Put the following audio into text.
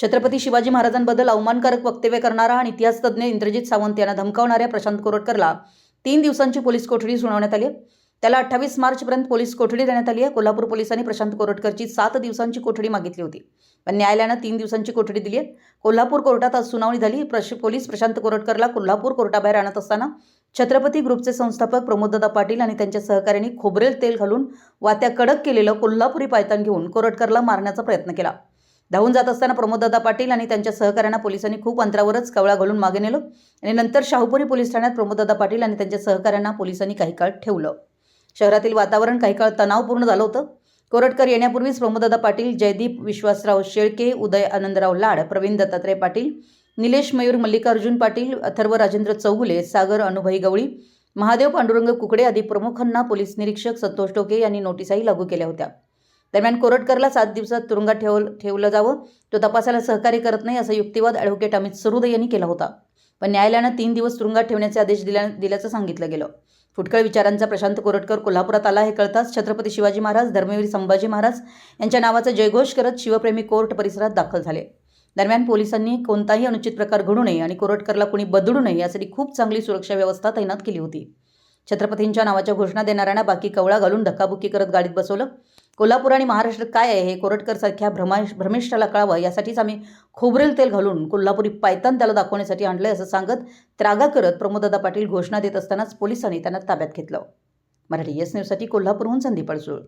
छत्रपती शिवाजी महाराजांबद्दल अवमानकारक वक्तव्य करणारा आणि इतिहास तज्ज्ञ इंद्रजित सावंत यांना धमकावणाऱ्या प्रशांत कोरटकरला तीन दिवसांची पोलीस कोठडी सुनावण्यात आली आहे. त्याला अठ्ठावीस मार्चपर्यंत पोलीस कोठडी देण्यात आली आहे. कोल्हापूर पोलिसांनी प्रशांत कोरटकरची सात दिवसांची कोठडी मागितली होती. पण न्यायालयानं तीन दिवसांची कोठडी दिली आहे. कोल्हापूर कोर्टात आज सुनावणी झाली. प्रश पोलीस प्रशांत कोरटकरला कोल्हापूर कोर्टाबाहेर आणत असताना छत्रपती ग्रुपचे संस्थापक प्रमोददादा पाटील आणि त्यांच्या सहकाऱ्यांनी खोबरेल तेल घालून वात्या कडक केलेलं कोल्हापुरी पायतान घेऊन कोरटकरला मारण्याचा प्रयत्न केला. धावून जात असताना प्रमोददादा पाटील आणि त्यांच्या सहकाऱ्यांना पोलिसांनी खूप अंतरावरच कवळा घालून मागे नेलो. आणि नंतर शाहूपुरी पोलीस ठाण्यात प्रमोददादा पाटील आणि त्यांच्या सहकाऱ्यांना पोलिसांनी काही काळ ठेवलं. शहरातील वातावरण काही काळ तणावपूर्ण झालं होतं. कोरटकर येण्यापूर्वीच प्रमोददादा पाटील जयदीप विश्वासराव शेळके उदय आनंदराव लाड प्रवीण दत्तात्रय पाटील निलेश मयूर मल्लिकार्जुन पाटील अथर्व राजेंद्र चौगुले सागर अनुभई गवळी महादेव पांडुरंग कुकडे आदी प्रमुखांना पोलीस निरीक्षक संतोष टोके यांनी नोटीसाही लागू केल्या होत्या. दरम्यान कोरटकरला सात दिवसात तुरुंगात ठेव ठेवलं जावं. तो तपासाला सहकार्य करत नाही असा युक्तिवाद ॲडव्होकेट अमित सरुदे यांनी केला होता. पण न्यायालयानं तीन दिवस तुरुंगात ठेवण्याचे आदेश दिल्या दिल्याचं सांगितलं गेलं. फुटकळ विचारांचा प्रशांत कोरटकर कोल्हापुरात आला हे कळताच छत्रपती शिवाजी महाराज धर्मवीर संभाजी महाराज यांच्या नावाचा जयघोष करत शिवप्रेमी कोर्ट परिसरात दाखल झाले. दरम्यान पोलिसांनी कोणताही अनुचित प्रकार घडू नये आणि कोरटकरला कोणी बदलू नये यासाठी खूप चांगली सुरक्षा व्यवस्था तैनात केली होती. छत्रपतींच्या नावाच्या घोषणा देणाऱ्यांना बाकी कवळा घालून धक्काबुक्की करत गाडीत बसवलं. कोल्हापूर आणि महाराष्ट्रात काय आहे हे कोरटकरसारख्या भ्रमाश भ्रमिष्ठाला कळावं यासाठीच आम्ही खोबरेल तेल घालून कोल्हापुरी पायतान त्याला दाखवण्यासाठी आणलंय असं सांगत त्रागा करत प्रमोददा पाटील घोषणा देत असतानाच पोलिसांनी त्यांना ताब्यात घेतलं. मराठी येस न्यूजसाठी कोल्हापूरहून संदीप अडसूळ.